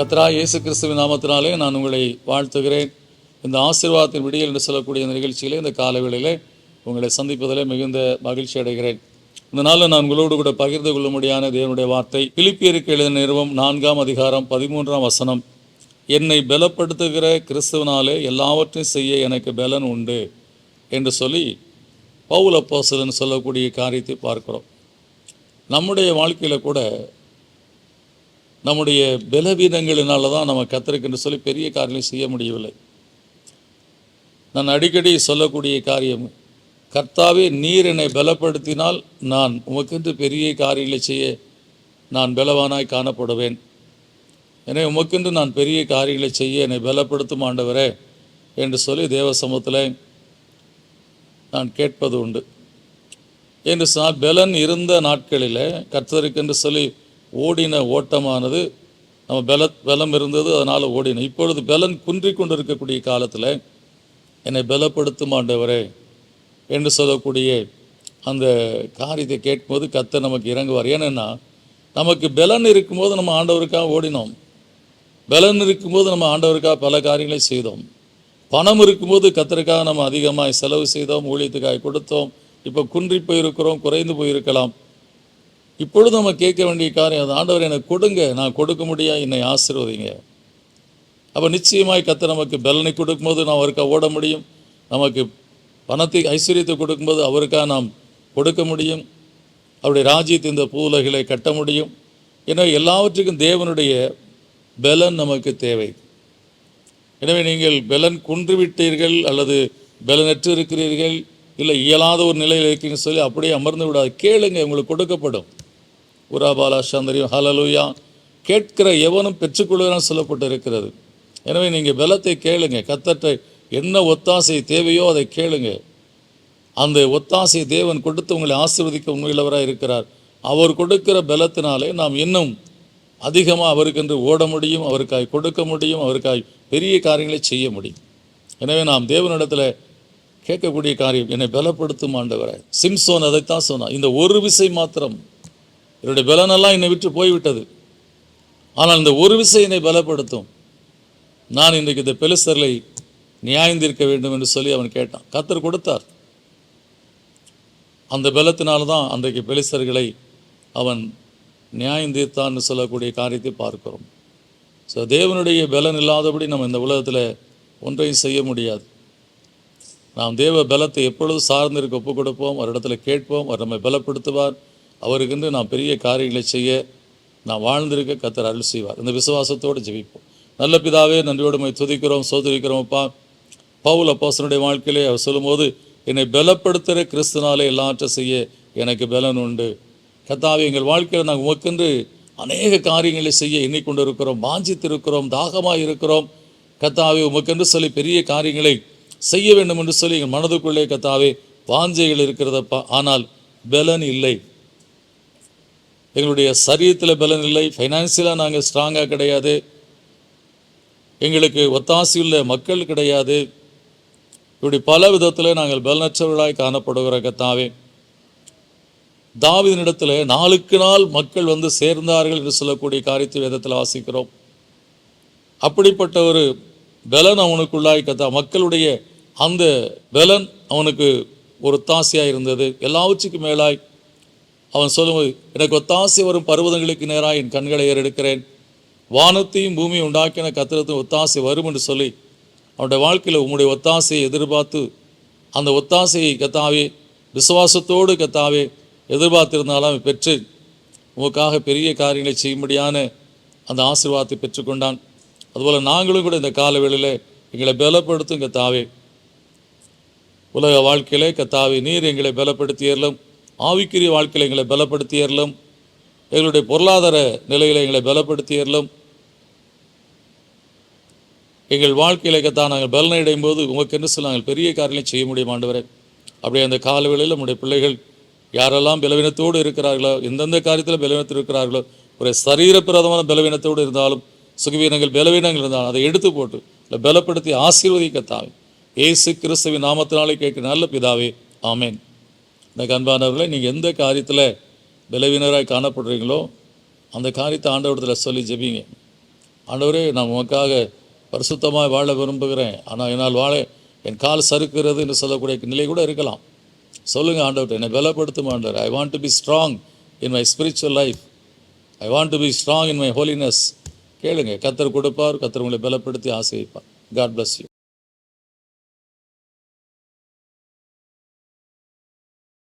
கத்ரா இயேசு கிறிஸ்துவின் நாமத்தினாலே நான் உங்களை வாழ்த்துகிறேன். இந்த ஆசீர்வாதத்தின் விடியல் என்று சொல்லக்கூடிய இந்த நிகழ்ச்சியிலே இந்த காலவேளையிலே உங்களை சந்திப்பதிலே மிகுந்த மகிழ்ச்சி அடைகிறேன். இந்த நாளில் நான் உங்களோடு கூட பகிர்ந்து கொள்ள கொள்ளும்படியான தேவனுடைய வார்த்தை பிலிப்பியருக்கு எழுதின நிறுவம் நான்காம் அதிகாரம் பதிமூன்றாம் வசனம். என்னை பலப்படுத்துகிற கிறிஸ்துவனாலே எல்லாவற்றையும் செய்ய எனக்கு பலன் உண்டு என்று சொல்லி பவுல போசலன்னு சொல்லக்கூடிய காரியத்தை பார்க்குறோம். நம்முடைய வாழ்க்கையில் கூட நம்முடைய பலவீனங்களினால தான் நம்ம கத்திருக்குன்னு சொல்லி பெரிய காரியங்களை செய்ய முடியவில்லை. நான் அடிக்கடி சொல்லக்கூடிய காரியம் கர்த்தாவே நீர் என்னை பலப்படுத்தினால் நான் உமக்கென்று பெரிய காரியங்களை செய்ய நான் பலவானாய் காணப்படுவேன். எனவே உமக்கென்று நான் பெரிய காரியங்களை செய்ய என்னை பலப்படுத்தும் ஆண்டவரே என்று சொல்லி தேவ சமூகத்தில் நான் கேட்பது உண்டு. என்று சொன்னால் பலன் இருந்த நாட்களில் கர்த்தருக்கென்று சொல்லி ஓடின ஓட்டமானது நம்ம பல பலம் இருந்தது அதனால் ஓடினோம் இப்பொழுது பலன் குன்றி கொண்டு இருக்கக்கூடிய காலத்தில் என்னை பலப்படுத்தும் ஆண்டவரே என்று சொல்லக்கூடிய அந்த காரியத்தை கேட்கும்போது கத்த நமக்கு இறங்குவார். ஏன்னா நமக்கு பலன் இருக்கும்போது நம்ம ஆண்டவருக்காக ஓடினோம். பலன் இருக்கும்போது நம்ம ஆண்டவருக்காக பல காரியங்களை செய்தோம். பணம் இருக்கும்போது கத்தருக்காக நம்ம அதிகமாக செலவு செய்தோம் ஊழியத்துக்காக கொடுத்தோம். இப்போ குன்றி போயிருக்கிறோம் குறைந்து போயிருக்கலாம். இப்பொழுது நம்ம கேட்க வேண்டிய காரியம் அது. ஆண்டவர் எனக்கு கொடுங்க. நான் கொடுக்க முடியா என்னை ஆசீர்வதிங்க. அப்போ நிச்சயமாய் கத்த நமக்கு பலனை கொடுக்கும்போது நான் அவருக்காக ஓட முடியும். நமக்கு பணத்தை ஐஸ்வர்யத்தை கொடுக்கும்போது அவருக்காக நாம் கொடுக்க முடியும். அவருடைய ராஜ்யத்தை இந்த பூலகளை கட்ட முடியும். எனவே எல்லாவற்றுக்கும் தேவனுடைய பலன் நமக்கு தேவை. எனவே நீங்கள் பலன் குன்றுவிட்டீர்கள் அல்லது பலனற்று இருக்கிறீர்கள் இல்லை இயலாத ஒரு நிலையில் இருக்கீங்கன்னு சொல்லி அப்படியே அமர்ந்து விடாது. கேளுங்க உங்களுக்கு கொடுக்கப்படும். உராபாலா சந்திரியம் ஹலலுயா கேட்கிற எவனும் பெற்றுக்கொள்கிறான் சொல்லப்பட்டு இருக்கிறது எனவே நீங்கள் பலத்தை கேளுங்க. கத்தற்ற என்ன ஒத்தாசை தேவையோ அதை கேளுங்க. அந்த ஒத்தாசை தேவன் கொடுத்து உங்களை ஆசிர்வதிக்க உண்மையிலவராக இருக்கிறார். அவர் கொடுக்கிற பலத்தினாலே நாம் இன்னும் அதிகமாக அவருக்கென்று ஓட முடியும் அவருக்காய் கொடுக்க முடியும் அவருக்காய் பெரிய காரியங்களை செய்ய முடியும். எனவே நாம் தேவனிடத்தில் கேட்கக்கூடிய காரியம் என்னை பலப்படுத்தும் ஆண்டவரை. சிம்சோன் அதைத்தான் சொன்னான். இந்த ஒரு விசை மாத்திரம் என்னுடைய பலனெல்லாம் என்னை விட்டு போய்விட்டது. ஆனால் இந்த ஒரு விசை என்னை பலப்படுத்தும். நான் இன்றைக்கு இந்த பெலிஸ்தர்களை நியாயந்திருக்க வேண்டும் என்று சொல்லி அவன் கேட்டான். கத்தர் கொடுத்தார். அந்த பலத்தினால தான் அன்றைக்கு பெலிஸ்தர்களை அவன் நியாயந்தீர்த்தான்னு சொல்லக்கூடிய காரியத்தை பார்க்கிறோம். ஸோ தேவனுடைய பலன் இல்லாதபடி நம்ம இந்த உலகத்தில் ஒன்றையும் செய்ய முடியாது. நாம் தேவ பலத்தை எப்பொழுது சார்ந்து இருக்க ஒப்புக் கொடுப்போம் ஒரு இடத்துல கேட்போம் அவர் நம்மை பலப்படுத்துவார். அவருக்கென்று நான் பெரிய காரியங்களை செய்ய நான் வாழ்ந்திருக்க கத்தர் அருள் செய்வார். இந்த விசுவாசத்தோடு ஜெபிப்போம். நல்ல பிதாவே நன்றியோடு மை துதிக்கிறோம் சோதரிக்கிறோம்ப்பா பவுல் அப்போசனுடைய வாழ்க்கையிலே அவர் சொல்லும்போது என்னை பலப்படுத்துகிற கிறிஸ்துனாலே எல்லாற்றம் செய்ய எனக்கு பலன் உண்டு. கத்தாவே எங்கள் வாழ்க்கையில் நாங்கள் உமக்கென்று அநேக காரியங்களை செய்ய எண்ணிக்கொண்டு இருக்கிறோம் வாஞ்சித்திருக்கிறோம் தாகமாக இருக்கிறோம் கத்தாவே உமக்கென்று சொல்லி பெரிய காரியங்களை செய்ய வேண்டும் என்று சொல்லி எங்கள் மனதுக்குள்ளே கத்தாவே வாஞ்சைகள் இருக்கிறதப்பா ஆனால் பலன் இல்லை. எங்களுடைய சரீரத்தில் பலன் இல்லை ஃபைனான்சியலாக நாங்கள் ஸ்ட்ராங்காக கிடையாது. எங்களுக்கு ஒத்தாசியுள்ள மக்கள் கிடையாது. இப்படி பல விதத்தில் நாங்கள் பலனற்றவர்களாய் காணப்படுகிற கத்தாவே தாவிதனிடத்தில் நாளுக்கு நாள் மக்கள் வந்து சேர்ந்தார்கள் என்று சொல்லக்கூடிய காரியத்தை வேதத்தில் வாசிக்கிறோம். அப்படிப்பட்ட ஒரு பலன் அவனுக்குள்ளாய் கத்தா மக்களுடைய அந்த பலன் அவனுக்கு ஒரு தாசியாக இருந்தது. எல்லாவற்றுக்கும் மேலாய் அவன் சொல்லும்போது எனக்கு ஒத்தாசை வரும் பருவதங்களுக்கு நேராக என் கண்களை ஏறெடுக்கிறேன். வானத்தையும் பூமியை உண்டாக்கின கத்திரத்தையும் ஒத்தாசை வரும் என்று சொல்லி அவனுடைய வாழ்க்கையில் உம்முடைய ஒத்தாசையை எதிர்பார்த்து அந்த ஒத்தாசையை கத்தாவே விசுவாசத்தோடு கத்தாவே எதிர்பார்த்திருந்தாலும் அவன் பெற்று உமக்காக பெரிய காரியங்களை செய்யும்படியான அந்த ஆசீர்வாதத்தை பெற்றுக்கொண்டான். அதுபோல் நாங்களும் கூட இந்த காலவேளையில் எங்களை பலப்படுத்தும் கத்தாவே. உலக வாழ்க்கையிலே கத்தாவே நீர் எங்களை பலப்படுத்தியறலும் ஆவிக்குரிய வாழ்க்கையில் எங்களை பலப்படுத்தியறலும் எங்களுடைய பொருளாதார நிலையில் எங்களை பலப்படுத்தியறலும் எங்கள் வாழ்க்கையில் தான் நாங்கள் பலனடையும் போது உமக்கென்று சொல்ல நாங்கள் பெரிய காரியங்களை செய்ய முடியும் ஆண்டவரே. அப்படியே அந்த காலவேளையில் நம்முடைய பிள்ளைகள் யாரெல்லாம் பலவீனத்தோடு இருக்கிறார்களோ எந்தெந்த காரியத்தில் பலவீனத்தில் இருக்கிறார்களோ ஒரு சரீரப்பிரதமான பலவீனத்தோடு இருந்தாலும் சுகவீனங்கள் பலவீனங்கள் இருந்தாலும் அதை எடுத்து போட்டு இல்லை பலப்படுத்தி ஆசீர்வதிக்கத்தாவே இயேசு கிறிஸ்துவின் நாமத்தினாலே கேட்க நல்ல பிதாவே ஆமேன். எனக்கு அன்பானவர்களே நீங்கள் எந்த காரியத்தில் விளைவினராக காணப்படுறீங்களோ அந்த காரியத்தை ஆண்டவரத்தில் சொல்லி ஜெபிங்க. ஆண்டவரே நான் உமக்காக பரிசுத்தமாக வாழ விரும்புகிறேன். ஆனால் என்னால் வாழ என் கால் சறுக்கிறது என்று சொல்லக்கூடிய நிலை கூட இருக்கலாம். சொல்லுங்கள் ஆண்டவர் என்னை பலப்படுத்தும் ஆண்டவர். I want to be strong in my spiritual life I want to be strong in my holiness கேளுங்க கத்தர் கொடுப்பார் கத்தர் உங்களை பலப்படுத்தி ஆசைப்பார் காட் பிளஸ் யூ